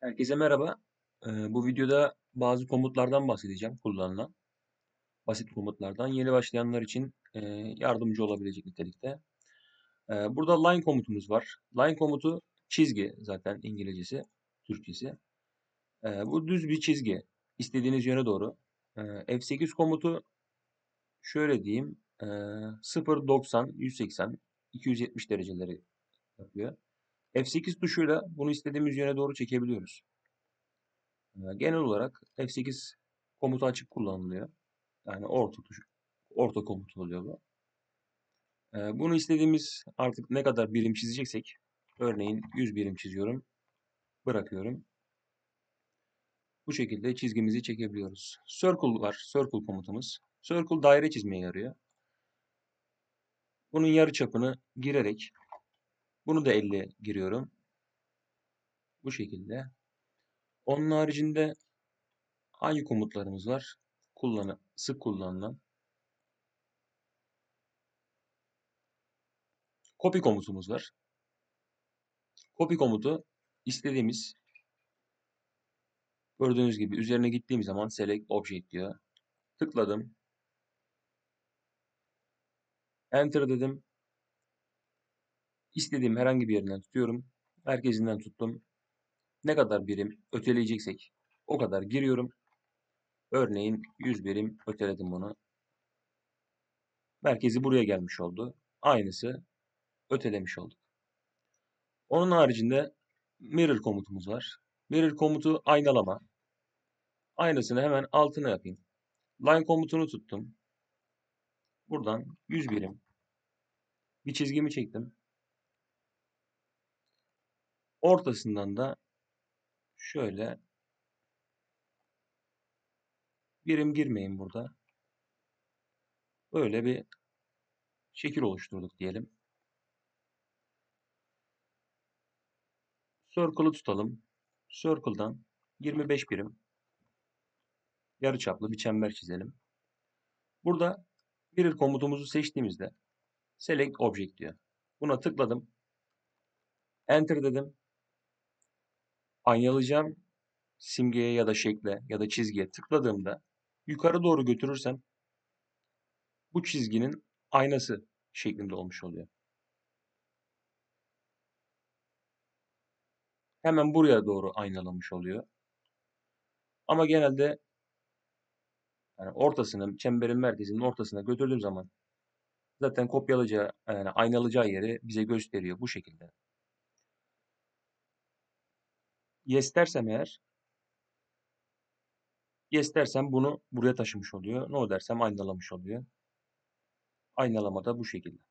Herkese merhaba. Eee, bu videoda bazı komutlardan bahsedeceğim kullanılan. Basit komutlardan. Yeni başlayanlar için eee, yardımcı olabilecek nitelikte. Eee, burada line komutumuz var. Line komutu çizgi zaten İngilizcesi, Türkçesi. Eee, bu düz bir çizgi. İstediğiniz yöne doğru. Eee, F8 komutu şöyle diyeyim. Eee 0, 90, 180, 270 dereceleri yapıyor. F8 tuşuyla bunu istediğimiz yöne doğru çekebiliyoruz. Eee, genel olarak F8 komutu açık kullanılıyor. Yani orta tuş, orta komutu oluyor bu. Eee, bunu istediğimiz artık ne kadar birim çizeceksek, örneğin 100 birim çiziyorum, bırakıyorum. Bu şekilde çizgimizi çekebiliyoruz. Circle var, circle komutumuz. Circle daire çizmeye yarıyor. Bunun yarı çapını girerek, bunu da 50 giriyorum. Bu şekilde. Onun haricinde hangi komutlarımız var? Kullanı, sık kullanılan. Copy komutumuz var. Copy komutu istediğimiz gördüğünüz gibi üzerine gittiğim zaman select object diyor. Tıkladım. Enter dedim. İstediğim herhangi bir yerinden tutuyorum. Merkezinden tuttum. Ne kadar birim öteleyeceksek o kadar giriyorum. Örneğin 100 birim öteledim bunu. Merkezi buraya gelmiş oldu. Aynısı ötelemiş olduk. Onun haricinde mirror komutumuz var. Mirror komutu aynalama. Aynısını hemen altına yapayım. Line komutunu tuttum. Buradan 100 birim bir çizgimi çektim. Ortasından da şöyle birim girmeyin burada. Böyle bir şekil oluşturduk diyelim. Circle'ı tutalım. Circle'dan 25 birim yarıçaplı bir çember çizelim. Burada mirror komutumuzu seçtiğimizde select object diyor. Buna tıkladım. Enter dedim. Aynalayacağım simgeye ya da şekle ya da çizgiye tıkladığımda yukarı doğru götürürsem bu çizginin aynası şeklinde olmuş oluyor. Hemen buraya doğru aynalamış oluyor. Ama genelde yani ortasını, çemberin merkezinin ortasına götürdüğüm zaman zaten kopyalayacağı, yani aynalayacağı yeri bize gösteriyor bu şekilde. Yes dersem eğer Yes dersem bunu buraya taşımış oluyor. No dersem aynalamış oluyor. Aynalama da bu şekilde.